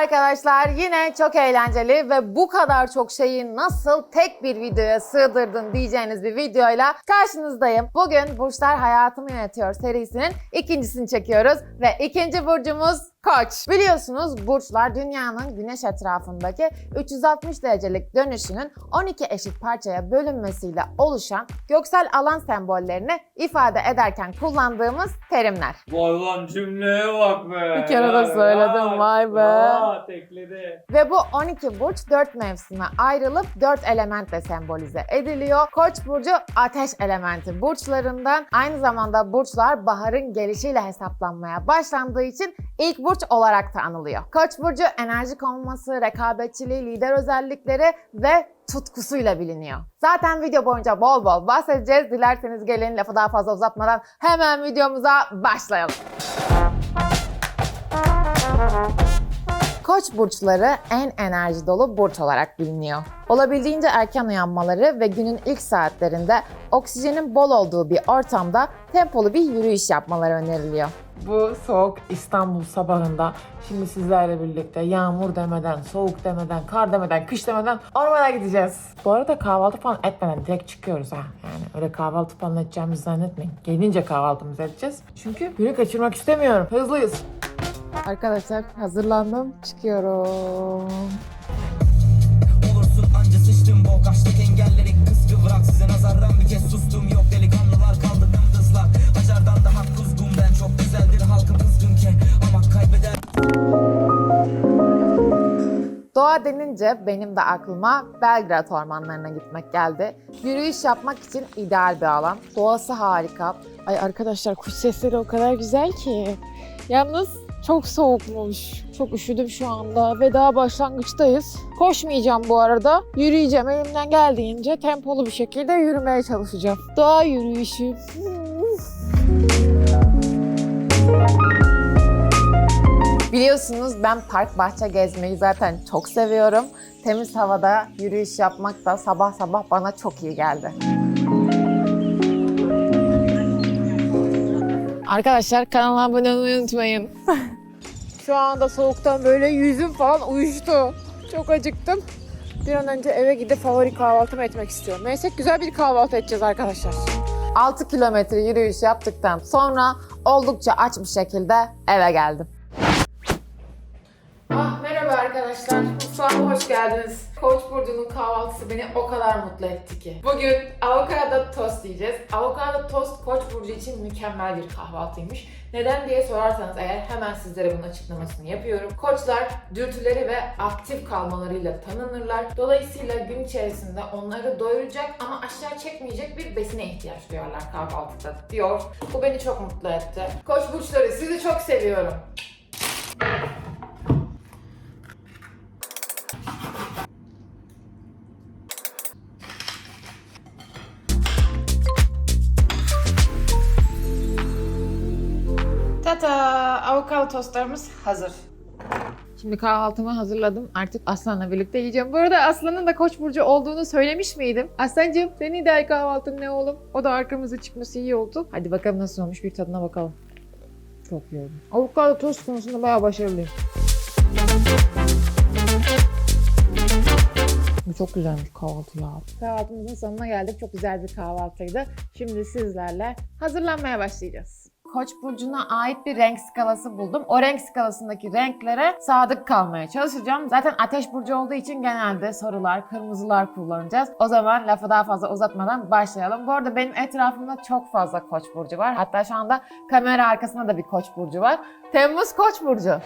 arkadaşlar. Yine çok eğlenceli ve bu kadar çok şeyi nasıl tek bir videoya sığdırdın diyeceğiniz bir videoyla karşınızdayım. Bugün Burçlar Hayatımı Yönetiyor serisinin ikincisini çekiyoruz ve ikinci burcumuz Koç. Biliyorsunuz burçlar dünyanın güneş etrafındaki 360 derecelik dönüşünün 12 eşit parçaya bölünmesiyle oluşan göksel alan sembollerini ifade ederken kullandığımız terimler. Vay lan cümleye bak be. Bir kere de söyledim, vay be. Aa, tekledi. Ve bu 12 burç 4 mevsime ayrılıp 4 elementle sembolize ediliyor. Koç burcu ateş elementi burçlarından. Aynı zamanda burçlar baharın gelişiyle hesaplanmaya başlandığı için ilk burç olarak da anılıyor. Koç burcu enerjik olması, rekabetçiliği, lider özellikleri ve tutkusuyla biliniyor. Zaten video boyunca bol bol bahsedeceğiz. Dilerseniz gelin lafı daha fazla uzatmadan hemen videomuza başlayalım. Koç burçları en enerji dolu burç olarak biliniyor. Olabildiğince erken uyanmaları ve günün ilk saatlerinde oksijenin bol olduğu bir ortamda tempolu bir yürüyüş yapmaları öneriliyor. Bu soğuk İstanbul sabahında şimdi sizlerle birlikte yağmur demeden, soğuk demeden, kar demeden, kış demeden ormana gideceğiz. Bu arada kahvaltı falan etmeden direkt çıkıyoruz ha. Yani öyle kahvaltı falan edeceğimizi zannetmeyin. Gelince kahvaltımızı edeceğiz. Çünkü günü kaçırmak istemiyorum. Hızlıyız. Arkadaşlar hazırlandım, çıkıyorum. Olursun anca sıçtım bok açtık engelleri kız kıvrak size nazardan bir kez sustum yok delikanlılar kaldı dımdızlar Hacerdan daha kuzgun ben çok güzeldir halkım kızgın ki ama kaybeder Doğa denince benim de aklıma Belgrad ormanlarına gitmek geldi. Yürüyüş yapmak için ideal bir alan. Doğası harika. Ay arkadaşlar kuş sesleri o kadar güzel ki. Yalnız çok soğukmuş. Çok üşüdüm şu anda ve daha başlangıçtayız. Koşmayacağım bu arada. Yürüyeceğim. Elimden geldiğince tempolu bir şekilde yürümeye çalışacağım. Doğa yürüyüşü. Biliyorsunuz ben park bahçe gezmeyi zaten çok seviyorum. Temiz havada yürüyüş yapmak da sabah sabah bana çok iyi geldi. Arkadaşlar kanala abone olmayı unutmayın. Şu anda soğuktan böyle yüzüm falan uyuştu. Çok acıktım. Bir an önce eve gidip favori kahvaltımı etmek istiyorum. Neyse güzel bir kahvaltı edeceğiz arkadaşlar. 6 kilometre yürüyüş yaptıktan sonra oldukça aç bir şekilde eve geldim. Ah merhaba arkadaşlar. Mutfağıma hoş geldiniz. Koç burcunun kahvaltısı beni o kadar mutlu etti ki. Bugün avokado tost yiyeceğiz. Avokado tost Koç burcu için mükemmel bir kahvaltıymış. Neden diye sorarsanız eğer hemen sizlere bunun açıklamasını yapıyorum. Koçlar dürtüleri ve aktif kalmalarıyla tanınırlar. Dolayısıyla gün içerisinde onları doyuracak ama aşağı çekmeyecek bir besine ihtiyaç duyarlar kahvaltıda diyor. Bu beni çok mutlu etti. Koç burçları sizi çok seviyorum. Tata! Avokado tostlarımız hazır. Şimdi kahvaltımı hazırladım. Artık Aslan'la birlikte yiyeceğim. Bu arada Aslan'ın da Koç burcu olduğunu söylemiş miydim? Aslancığım senin ideal kahvaltın ne oğlum? O da arkamıza çıkması iyi oldu. Hadi bakalım nasıl olmuş bir tadına bakalım. Çok oldu. Avokado tost konusunda bayağı başarılıyım. Bu çok güzelmiş kahvaltı ya. Kahvaltımızın sonuna geldik. Çok güzel bir kahvaltıydı. Şimdi sizlerle hazırlanmaya başlayacağız. Koç burcuna ait bir renk skalası buldum. O renk skalasındaki renklere sadık kalmaya çalışacağım. Zaten ateş burcu olduğu için genelde sarılar, kırmızılar kullanacağız. O zaman lafı daha fazla uzatmadan başlayalım. Bu arada benim etrafımda çok fazla koç burcu var. Hatta şu anda kamera arkasında da bir koç burcu var. Temmuz koç burcu.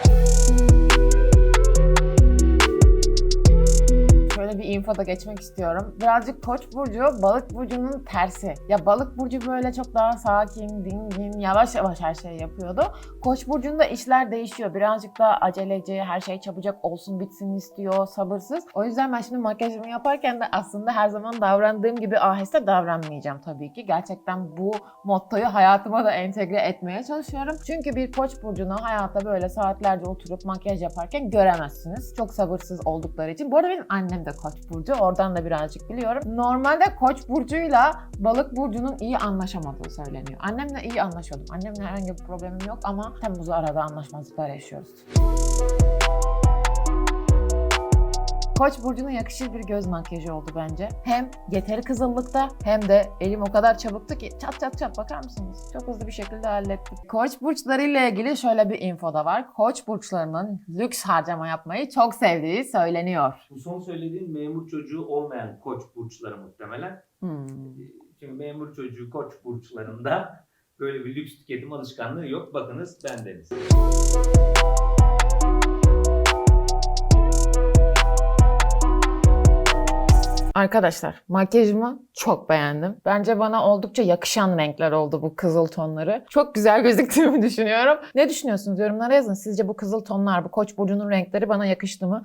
Şöyle bir info da geçmek istiyorum. Birazcık Koç burcu balık burcunun tersi. Ya balık burcu böyle çok daha sakin, dingin, yavaş yavaş her şeyi yapıyordu. Koç burcunda işler değişiyor. Birazcık daha aceleci, her şey çabucak olsun bitsin istiyor, sabırsız. O yüzden ben şimdi makyajımı yaparken de aslında her zaman davrandığım gibi aheste davranmayacağım tabii ki. Gerçekten bu mottoyu hayatıma da entegre etmeye çalışıyorum. Çünkü bir Koç burcunu hayatta böyle saatlerce oturup makyaj yaparken göremezsiniz. Çok sabırsız oldukları için. Bu arada benim annem de Koç burcu. Oradan da birazcık biliyorum. Normalde Koç burcuyla Balık burcunun iyi anlaşamadığı söyleniyor. Annemle iyi anlaşıyordum. Annemle herhangi bir problemim yok ama Temmuz'u arada anlaşmazlıklar yaşıyoruz. Koç burcuna yakışır bir göz makyajı oldu bence. Hem yeteri kızıllıkta hem de elim o kadar çabuktu ki çat çat çat bakar mısınız? Çok hızlı bir şekilde hallettik. Koç burçlarıyla ilgili şöyle bir info da var. Koç burçlarının lüks harcama yapmayı çok sevdiği söyleniyor. Bu son söylediğin memur çocuğu olmayan koç burçları muhtemelen. Hmm. Çünkü memur çocuğu koç burçlarında böyle bir lüks tüketim alışkanlığı yok. Bakınız bendeniz. Arkadaşlar makyajımı çok beğendim. Bence bana oldukça yakışan renkler oldu bu kızıl tonları. Çok güzel gözüktüğümü düşünüyorum. Ne düşünüyorsunuz yorumlara yazın. Sizce bu kızıl tonlar, bu koç burcunun renkleri bana yakıştı mı?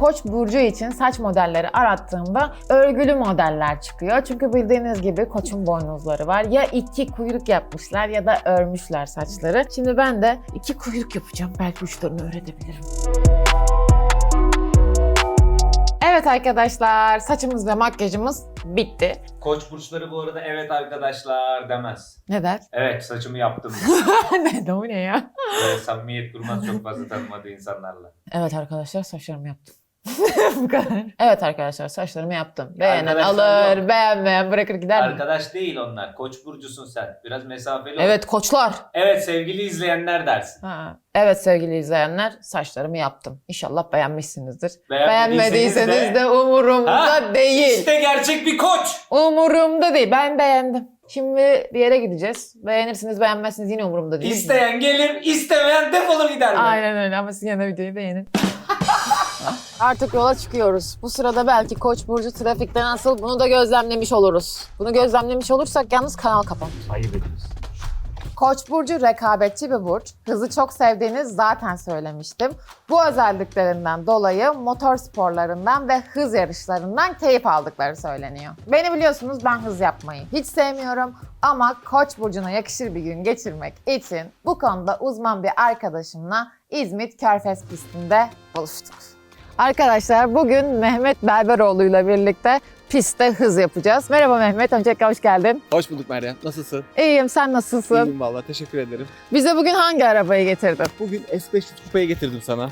Koç burcu için saç modelleri arattığımda örgülü modeller çıkıyor. Çünkü bildiğiniz gibi koçun boynuzları var. Ya iki kuyruk yapmışlar ya da örmüşler saçları. Şimdi ben de iki kuyruk yapacağım. Belki uçlarını öğrenebilirim. Evet arkadaşlar saçımız ve makyajımız bitti. Koç burçları bu arada evet arkadaşlar demez. Ne der? Evet saçımı yaptım. ne de o ne ya? Böyle samimiyet kurmaz çok fazla tanımadığı insanlarla. Evet arkadaşlar saçlarımı yaptım. Bu kadar. Evet arkadaşlar saçlarımı yaptım. Beğenen Arkadaşlar alır, yok. beğenmeyen bırakır gider mi? Arkadaş değil onlar. Koç burcusun sen. Biraz mesafeli ol. Evet koçlar. Evet sevgili izleyenler dersin. Ha. Evet sevgili izleyenler saçlarımı yaptım. İnşallah beğenmişsinizdir. Beğenmediyseniz Beğenmediyseniz de umurumda Ha? değil. İşte gerçek bir koç. Umurumda değil. Ben beğendim. Şimdi bir yere gideceğiz. Beğenirsiniz beğenmezsiniz yine umurumda değil. İsteyen gelir, istemeyen defolur gider. mi? Aynen öyle ama siz yine de videoyu beğenin. Artık yola çıkıyoruz. Bu sırada belki Koç burcu trafikte nasıl bunu da gözlemlemiş oluruz. Bunu gözlemlemiş olursak yalnız kanal kapanır. Ayıp ediyorsun. Koç burcu rekabetçi bir burç. Hızı çok sevdiğini zaten söylemiştim. Bu özelliklerinden dolayı motor sporlarından ve hız yarışlarından keyif aldıkları söyleniyor. Beni biliyorsunuz ben hız yapmayı hiç sevmiyorum ama Koç burcuna yakışır bir gün geçirmek için bu konuda uzman bir arkadaşımla İzmit Körfez pistinde buluştuk. Arkadaşlar bugün Mehmet Berberoğlu ile birlikte pistte hız yapacağız. Merhaba Mehmet, öncelikle hoş geldin. Hoş bulduk Meryem. Nasılsın? İyiyim, sen nasılsın? İyiyim valla. Teşekkür ederim. Bize bugün hangi arabayı getirdin? Bugün S500 kupayı getirdim sana.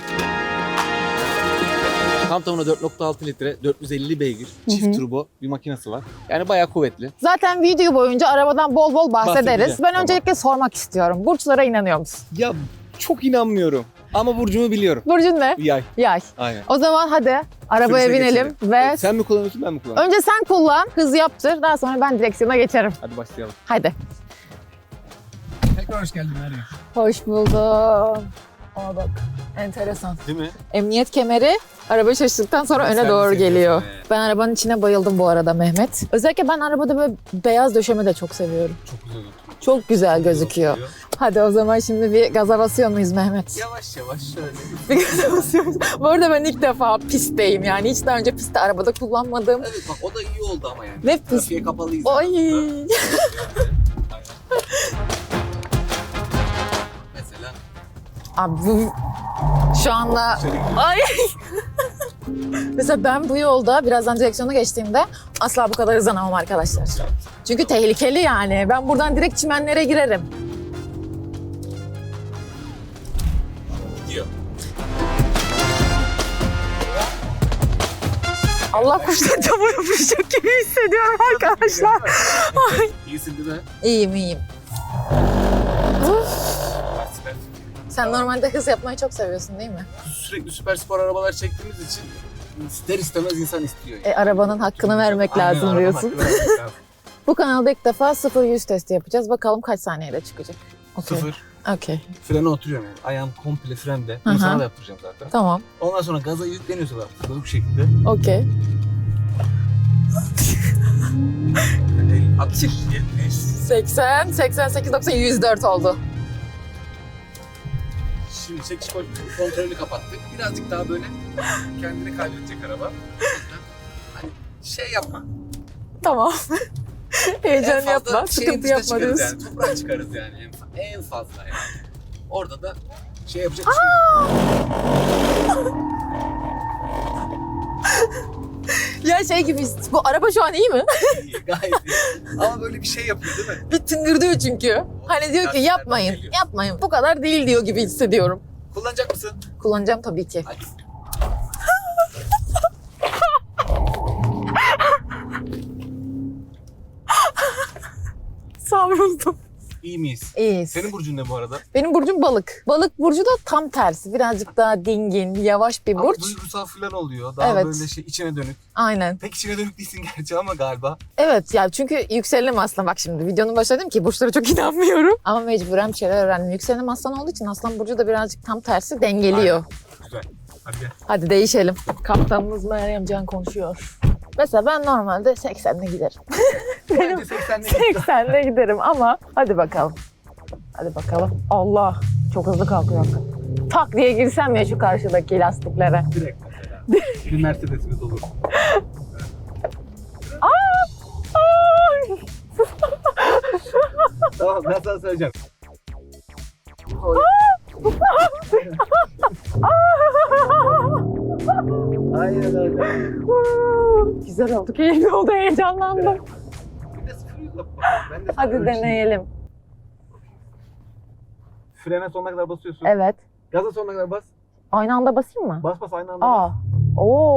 Tam tamına 4.6 litre, 450 beygir, çift turbo bir makinesi var. Yani bayağı kuvvetli. Zaten video boyunca arabadan bol bol bahsederiz. Ben tamam. öncelikle sormak istiyorum. Burçlara inanıyor musun? Ya çok inanmıyorum. Ama burcumu biliyorum. Burcun ne? Yay. Yay. Aynen. O zaman hadi arabaya Sürüşe binelim geçelim. ve Sen mi kullanıyorsun ben mi kullanıyorum? önce sen kullan, hız yaptır. Daha sonra ben direksiyona geçerim. Hadi başlayalım. Hadi. Tekrar hoş geldin Meryem. Hoş buldum. Aa bak, enteresan. Değil mi? Emniyet kemeri araba şaşırdıktan sonra öne Sen doğru seviyorsun geliyor. be? Ben arabanın içine bayıldım bu arada Mehmet. Özellikle ben arabada böyle beyaz döşeme de çok seviyorum. Çok güzel oldu. Çok güzel gözüküyor. Hadi o zaman şimdi bir gaza basıyor muyuz Mehmet? Yavaş yavaş şöyle. Bir gaza basıyoruz. Bu arada ben ilk defa pistteyim yani. Hiç daha önce pistte arabada kullanmadım. Evet bak o da iyi oldu ama yani. Ne pis. Trafiğe kapalıyız. Ay. Abi bu şu anda ay. Mesela ben bu yolda birazdan direksiyona geçtiğimde asla bu kadar hızlanamam arkadaşlar. Çünkü tehlikeli yani. Ben buradan direkt çimenlere girerim. gidiyor. Allah kuşlar cama yapışacak gibi hissediyorum arkadaşlar. İyisin değil mi? İyiyim iyiyim. Süper. Sen normalde hız yapmayı çok seviyorsun değil mi? Sürekli süper spor arabalar çektiğimiz için ister istemez insan istiyor. Yani. E, arabanın hakkını vermek Aynen, lazım diyorsun. hakkı vermek lazım. Bu kanalda ilk defa 0-100 testi yapacağız. Bakalım kaç saniyede çıkacak. Okey. Sıfır. Okey. Frene oturuyorum yani. Ayağım komple frende. Bunu sana da yaptıracağım zaten. Tamam. Ondan sonra gaza yükleniyorsa da bu şekilde. Okey. 60, 70. 80, 88, 90, 104 oldu. Şimdi çekiş koş kontrolünü kapattık. Birazcık daha böyle kendini kaybedecek araba. Hani şey yapma. Tamam. Heyecan En yapma, sıkıntı yapma çıkarız diyorsun. Yani. Toprağa çıkarız yani en, fa- en fazla yani. Orada da şey yapacak bir Ya şey gibi bu araba şu an iyi mi? İyi, gayet iyi. Ama böyle bir şey yapıyor değil mi? Bir tıngırdıyor çünkü. Hani diyor ki yapmayın, yapmayın. Bu kadar değil diyor gibi hissediyorum. Kullanacak mısın? Kullanacağım tabii ki. Hadi. Savruldum. İyi miyiz? İyiyiz. Senin burcun ne bu arada? Benim burcum balık. Balık burcu da tam tersi. Birazcık daha dingin, yavaş bir Ama burç. duygusal falan oluyor. Daha Evet. böyle şey içine dönük. Aynen. Pek içine dönük değilsin gerçi ama galiba. Evet ya çünkü yükselenim aslan. Bak şimdi videonun başında dedim ki burçlara çok inanmıyorum. Ama mecburen bir şeyler öğrendim. Yükselenim aslan olduğu için aslan burcu da birazcık tam tersi dengeliyor. Güzel. Hadi gel. Hadi değişelim. Kaptanımız Meryem Can konuşuyor. Mesela ben normalde 80'le giderim. Bence 80'le git. 80'le giderim ama hadi bakalım. Hadi bakalım. Allah çok hızlı kalkıyor. Tak diye girsem ya şu karşıdaki lastiklere. Direkt mesela. Bir Mercedes'imiz olur. Ay! Tamam ben sana söyleyeceğim. Güzel oldu, keyifli oldu, heyecanlandım. Bir de sıfır yüz yapma. Ben de sana Hadi ölçeyim. deneyelim. Frene sonuna kadar basıyorsun. Evet. Gaza sonuna kadar bas. Aynı anda basayım mı? Bas bas aynı anda Aa. bas.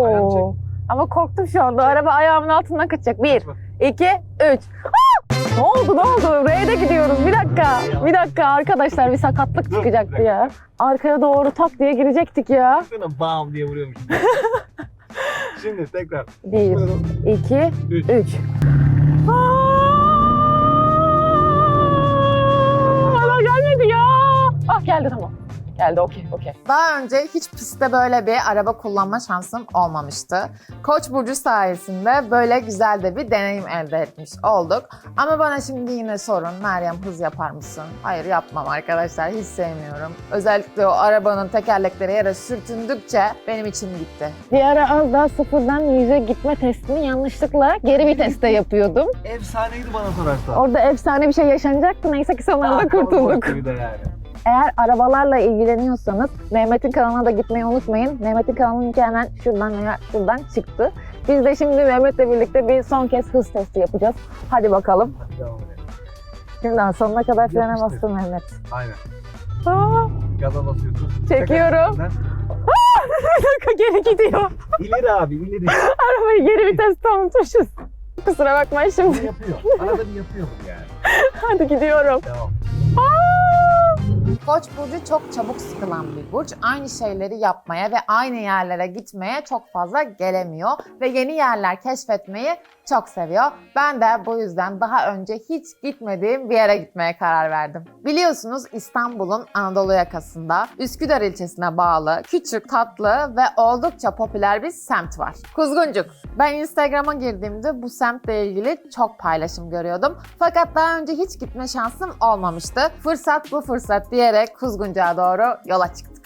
Ayağını Oo. Ama korktum şu anda. Araba ayağımın altından kaçacak. Bir, Bas. iki, üç. Aa! Ne oldu ne oldu? R'de gidiyoruz. Bir dakika. Bir dakika arkadaşlar bir sakatlık Dur, çıkacaktı bir dakika. ya. Arkaya doğru tak diye girecektik ya. Sana bam diye vuruyormuş. Şimdi tekrar. Bir, iki, Üç. üç. Bana gelmedi ya. Ah geldi tamam. Geldi okey okey. Daha önce hiç pistte böyle bir araba kullanma şansım olmamıştı. Koç burcu sayesinde böyle güzel de bir deneyim elde etmiş olduk. Ama bana şimdi yine sorun Meryem hız yapar mısın? Hayır yapmam arkadaşlar hiç sevmiyorum. Özellikle o arabanın tekerlekleri yere sürtündükçe benim içim gitti. Bir ara az daha sıfırdan yüze gitme testini yanlışlıkla geri viteste yapıyordum. Efsaneydi bana sorarsan. Orada efsane bir şey yaşanacaktı. Neyse ki son anda kurtulduk. Bir de yani. Eğer arabalarla ilgileniyorsanız Mehmet'in kanalına da gitmeyi unutmayın. Mehmet'in kanalının hemen şuradan veya şuradan çıktı. Biz de şimdi Mehmet'le birlikte bir son kez hız testi yapacağız. Hadi bakalım. Şimdiden sonuna kadar frene Yapıştır. bastı Mehmet. Aynen. Aa, Gaza basıyorsun. Çekiyorum. Geri gidiyor. İleri abi ileri. Arabayı geri viteste unutmuşuz. Kusura bakmayın şimdi. yapıyor. Arada bir yapıyor yani. Hadi gidiyorum. Devam. Koç burcu çok çabuk sıkılan bir burç. Aynı şeyleri yapmaya ve aynı yerlere gitmeye çok fazla gelemiyor ve yeni yerler keşfetmeyi çok seviyor. Ben de bu yüzden daha önce hiç gitmediğim bir yere gitmeye karar verdim. Biliyorsunuz İstanbul'un Anadolu yakasında Üsküdar ilçesine bağlı küçük, tatlı ve oldukça popüler bir semt var. Kuzguncuk. Ben Instagram'a girdiğimde bu semtle ilgili çok paylaşım görüyordum. Fakat daha önce hiç gitme şansım olmamıştı. Fırsat bu fırsat diyerek Kuzguncuk'a doğru yola çıktık.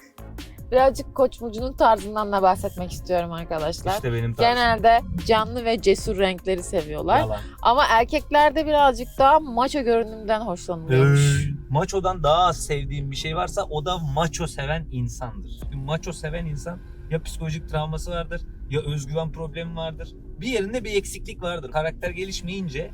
Birazcık Koç burcunun tarzından da bahsetmek istiyorum arkadaşlar. İşte benim tarzım. Genelde canlı ve cesur renkleri seviyorlar. Yalan. Ama erkeklerde birazcık daha maço görünümden hoşlanılıyormuş. Maço'dan daha az sevdiğim bir şey varsa o da maço seven insandır. Çünkü maço seven insan ya psikolojik travması vardır ya özgüven problemi vardır. Bir yerinde bir eksiklik vardır. Karakter gelişmeyince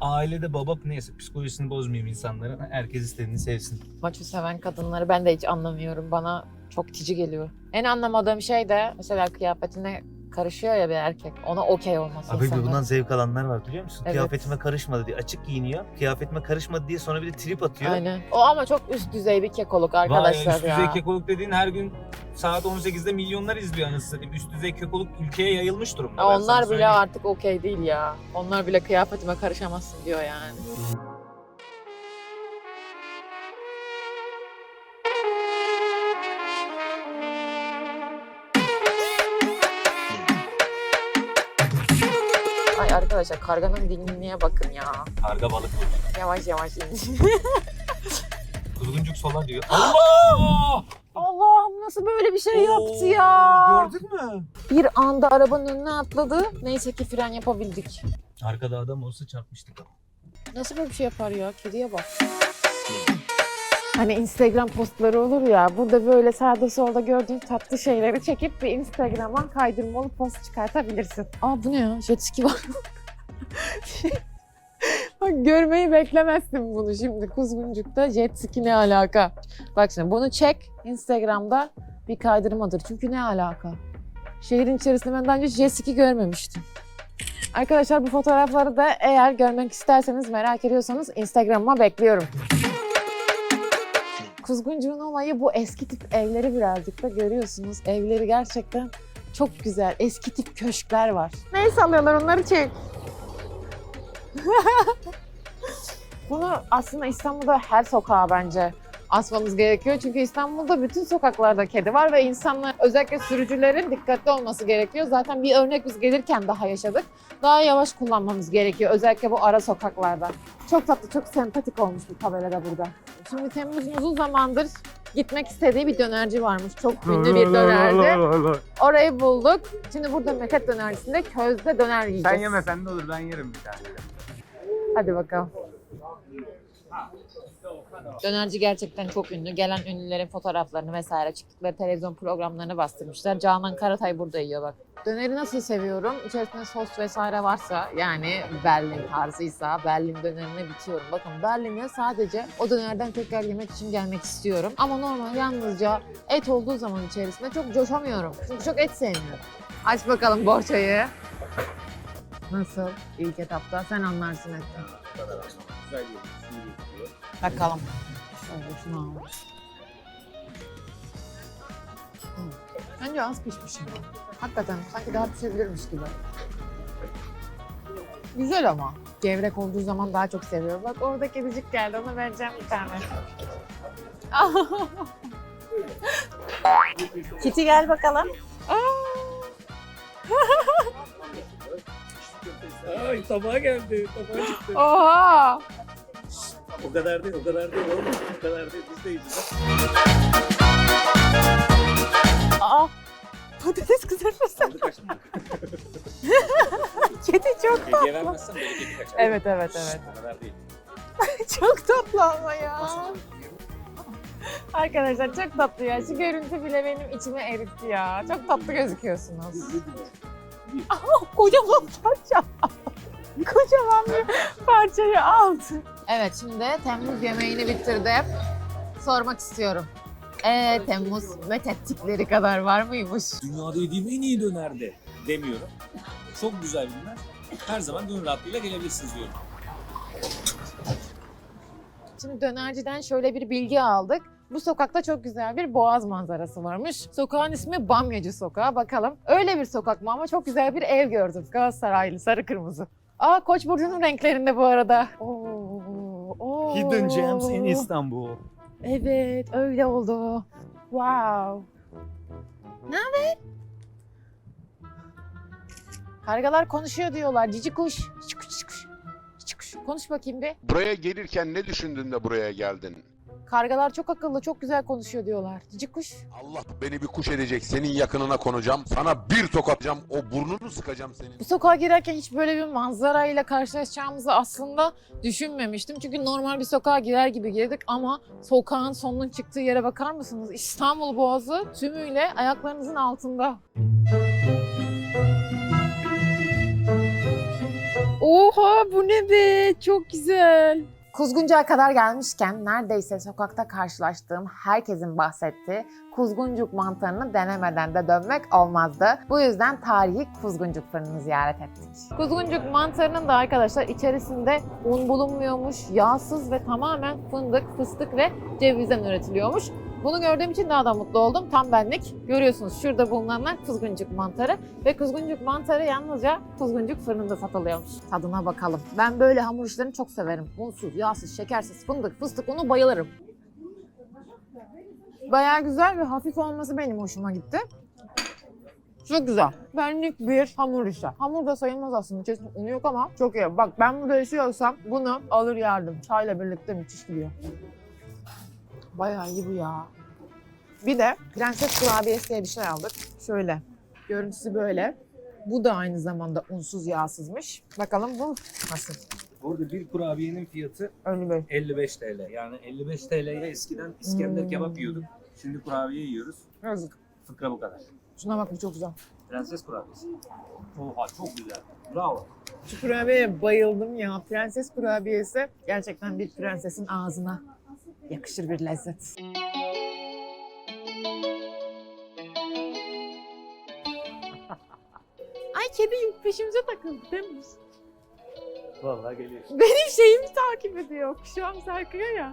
ailede baba neyse psikolojisini bozmayayım insanların. Herkes istediğini sevsin. Maço seven kadınları ben de hiç anlamıyorum. Bana çok itici geliyor. En anlamadığım şey de mesela kıyafetine karışıyor ya bir erkek. Ona okey olması Abi insanların. bundan zevk alanlar var biliyor musun? Evet. Kıyafetime karışmadı diye açık giyiniyor. Kıyafetime karışmadı diye sonra bir de trip atıyor. Aynen. O ama çok üst düzey bir kekoluk Vay, arkadaşlar üst ya. düzey kekoluk dediğin her gün saat 18'de milyonlar izliyor anasını satayım. Üst düzey kekoluk ülkeye yayılmış durumda. Ya onlar bile söyleyeyim. artık okey değil ya. Onlar bile kıyafetime karışamazsın diyor yani. Ay arkadaşlar karganın dinginliğe bakın ya. Karga balık burcu. Yavaş yavaş in. Kuzguncuk sola diyor. Allah! Allah'ım nasıl böyle bir şey yaptı ya. Gördün mü? Bir anda arabanın önüne atladı. Neyse ki fren yapabildik. Arkada adam olsa çarpmıştık. Nasıl böyle bir şey yapar ya? Kediye bak. Hani Instagram postları olur ya, burada böyle sağda solda gördüğün tatlı şeyleri çekip bir Instagram'a kaydırmalı post çıkartabilirsin. Aa bu ne ya? Jet ski var. Bak görmeyi beklemezsin bunu şimdi. Kuzguncuk'ta jet ski ne alaka? Bak şimdi bunu çek Instagram'da bir kaydırmadır. Çünkü ne alaka? Şehrin içerisinde ben daha önce jet ski görmemiştim. Arkadaşlar bu fotoğrafları da eğer görmek isterseniz merak ediyorsanız Instagram'ıma bekliyorum. Kuzguncuğun olayı bu eski tip evleri birazcık da görüyorsunuz. Evleri gerçekten çok güzel. Eski tip köşkler var. Neyse alıyorlar onları çek. Bunu aslında İstanbul'da her sokağa bence asmamız gerekiyor. Çünkü İstanbul'da bütün sokaklarda kedi var ve insanlar özellikle sürücülerin dikkatli olması gerekiyor. Zaten bir örnek biz gelirken daha yaşadık. Daha yavaş kullanmamız gerekiyor özellikle bu ara sokaklarda. Çok tatlı, çok sempatik olmuş bu tabelada burada. Şimdi Temmuz'un uzun zamandır gitmek istediği bir dönerci varmış. Çok ünlü bir dönerci. Orayı bulduk. Şimdi burada Meket Dönercisi'nde közde döner yiyeceğiz. Sen yemesen de olur ben yerim bir tane. Hadi bakalım. Dönerci gerçekten çok ünlü. Gelen ünlülerin fotoğraflarını vesaire çıktıkları televizyon programlarını bastırmışlar. Canan Karatay burada yiyor bak. Döneri nasıl seviyorum? İçerisinde sos vesaire varsa yani Berlin tarzıysa Berlin dönerine bitiyorum. Bakın Berlin'e sadece o dönerden tekrar yemek için gelmek istiyorum. Ama normal yalnızca et olduğu zaman içerisinde çok coşamıyorum. Çünkü çok et sevmiyorum. Aç bakalım borçayı. Nasıl ilk etapta? Sen anlarsın etten. Bakalım. Şöyle şunu al. Hı. Bence az pişmiş ama. Hakikaten sanki daha pişebilirmiş gibi. Güzel ama. Gevrek olduğu zaman daha çok seviyorum. Bak orada kedicik geldi ona vereceğim bir tane. Kiti gel bakalım. Ay tabağa geldi. Tabağa çıktı. Oha! O kadar değil, o kadar değil oğlum. O kadar değil. Biz de yiyeceğiz. Aa! Patates kızartması. Aldı kaçtı. Kedi çok Hediye vermezsen bereketi kaçar. Evet evet evet. O kadar değil. Çok tatlı ama ya. Arkadaşlar çok tatlı ya. Şu görüntü bile benim içime eritti ya. Çok tatlı gözüküyorsunuz. Aa, kocaman parça. kocaman bir parçayı aldı. Evet şimdi Temmuz yemeğini bitirdim. Sormak istiyorum. Ee Temmuz metettikleri kadar var mıymış? Dünyada yediğim en iyi dönerdi demiyorum. Çok güzel ürünler. Her zaman gönül rahatlığıyla gelebilirsiniz diyorum. Şimdi dönerciden şöyle bir bilgi aldık. Bu sokakta çok güzel bir boğaz manzarası varmış. Sokağın ismi Bamyacı Sokağı. Bakalım öyle bir sokak mı ama çok güzel bir ev gördüm. Galatasaraylı, sarı kırmızı. Aa Koç Burcu'nun renklerinde bu arada. Oo, oo. Hidden Gems in Istanbul. Evet öyle oldu. Wow. Ne haber? Kargalar konuşuyor diyorlar. Cici kuş. Cici kuş, cici kuş. Cici kuş. Konuş bakayım bir. Buraya gelirken ne düşündün de buraya geldin? Kargalar çok akıllı, çok güzel konuşuyor diyorlar. Cici kuş. Allah beni bir kuş edecek. Senin yakınına konacağım. Sana bir tokatacağım. O burnunu sıkacağım senin. Bu sokağa girerken hiç böyle bir manzarayla karşılaşacağımızı aslında düşünmemiştim. Çünkü normal bir sokağa girer gibi girdik ama sokağın sonunun çıktığı yere bakar mısınız? İstanbul Boğazı tümüyle ayaklarınızın altında. Oha bu ne be çok güzel. Kuzguncuğa kadar gelmişken neredeyse sokakta karşılaştığım herkesin bahsettiği kuzguncuk mantarını denemeden de dönmek olmazdı. Bu yüzden tarihi kuzguncuk fırını ziyaret ettik. Kuzguncuk mantarının da arkadaşlar içerisinde un bulunmuyormuş, yağsız ve tamamen fındık, fıstık ve cevizden üretiliyormuş. Bunu gördüğüm için daha da mutlu oldum. Tam benlik. Görüyorsunuz şurada bulunanlar kuzguncuk mantarı. Ve kuzguncuk mantarı yalnızca kuzguncuk fırınında satılıyormuş. Tadına bakalım. Ben böyle hamur işlerini çok severim. Unsuz, yağsız, şekersiz, fındık, fıstık unu bayılırım. Bayağı güzel ve hafif olması benim hoşuma gitti. Çok güzel. Benlik bir hamur işi. Hamur da sayılmaz aslında. İçerisinde unu yok ama çok iyi. Bak ben burada yaşıyorsam bunu alır yerdim. Çayla birlikte müthiş gidiyor. Bayağı iyi bu ya. Bir de prenses kurabiyesi diye bir şey aldık. Şöyle. Görüntüsü böyle. Bu da aynı zamanda unsuz yağsızmış. Bakalım bu nasıl? Orada bir kurabiyenin fiyatı Öyle böyle. 55 TL. Yani 55 TL'ye eskiden İskender Hmm. kebap yiyorduk. Şimdi kurabiye yiyoruz. Yazık. Fıkra bu kadar. Şuna bak bu çok güzel. Prenses kurabiyesi. Oha çok güzel. Bravo. Şu kurabiyeye bayıldım ya. Prenses kurabiyesi gerçekten bir prensesin ağzına yakışır bir lezzet. Ay kedi peşimize takıldı Temmuz. Vallahi geliyor. Benim şeyimi takip ediyor. Kuşağım sarkıyor ya.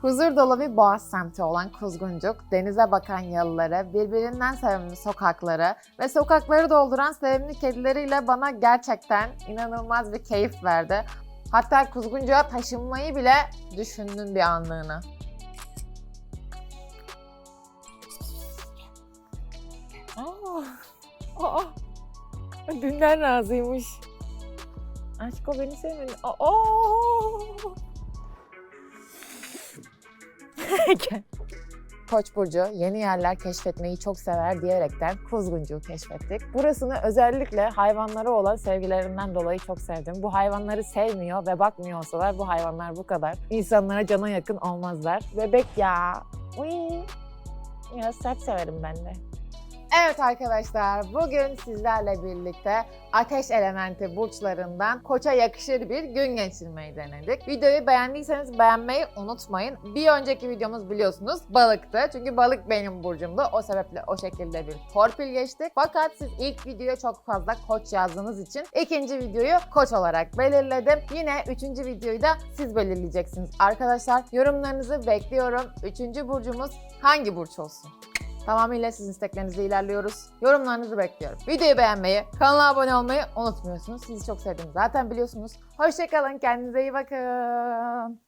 Huzur dolu bir boğaz semti olan Kuzguncuk, denize bakan yalıları, birbirinden sevimli sokakları ve sokakları dolduran sevimli kedileriyle bana gerçekten inanılmaz bir keyif verdi. Hatta Kuzguncuk'a taşınmayı bile düşündüm bir anlığına. Aa, aa, dünden razıymış. Aşk o beni sevmedi. Aa! Gel. Koç burcu yeni yerler keşfetmeyi çok sever diyerekten Kuzguncu'yu keşfettik. Burasını özellikle hayvanlara olan sevgilerinden dolayı çok sevdim. Bu hayvanları sevmiyor ve bakmıyor olsalar bu hayvanlar bu kadar. İnsanlara cana yakın olmazlar. Bebek ya. Uy. Biraz sert severim ben de. Evet arkadaşlar, bugün sizlerle birlikte ateş elementi burçlarından koça yakışır bir gün geçirmeyi denedik. Videoyu beğendiyseniz beğenmeyi unutmayın. Bir önceki videomuz biliyorsunuz balıktı. Çünkü balık benim burcumdu. O sebeple o şekilde bir torpil geçtik. Fakat siz ilk videoya çok fazla koç yazdığınız için ikinci videoyu koç olarak belirledim. Yine üçüncü videoyu da siz belirleyeceksiniz. Arkadaşlar yorumlarınızı bekliyorum. Üçüncü burcumuz hangi burç olsun? Tamamıyla sizin isteklerinizle ilerliyoruz. Yorumlarınızı bekliyorum. Videoyu beğenmeyi, kanala abone olmayı unutmuyorsunuz. Sizi çok sevdiğimi zaten biliyorsunuz. Hoşçakalın, kendinize iyi bakın.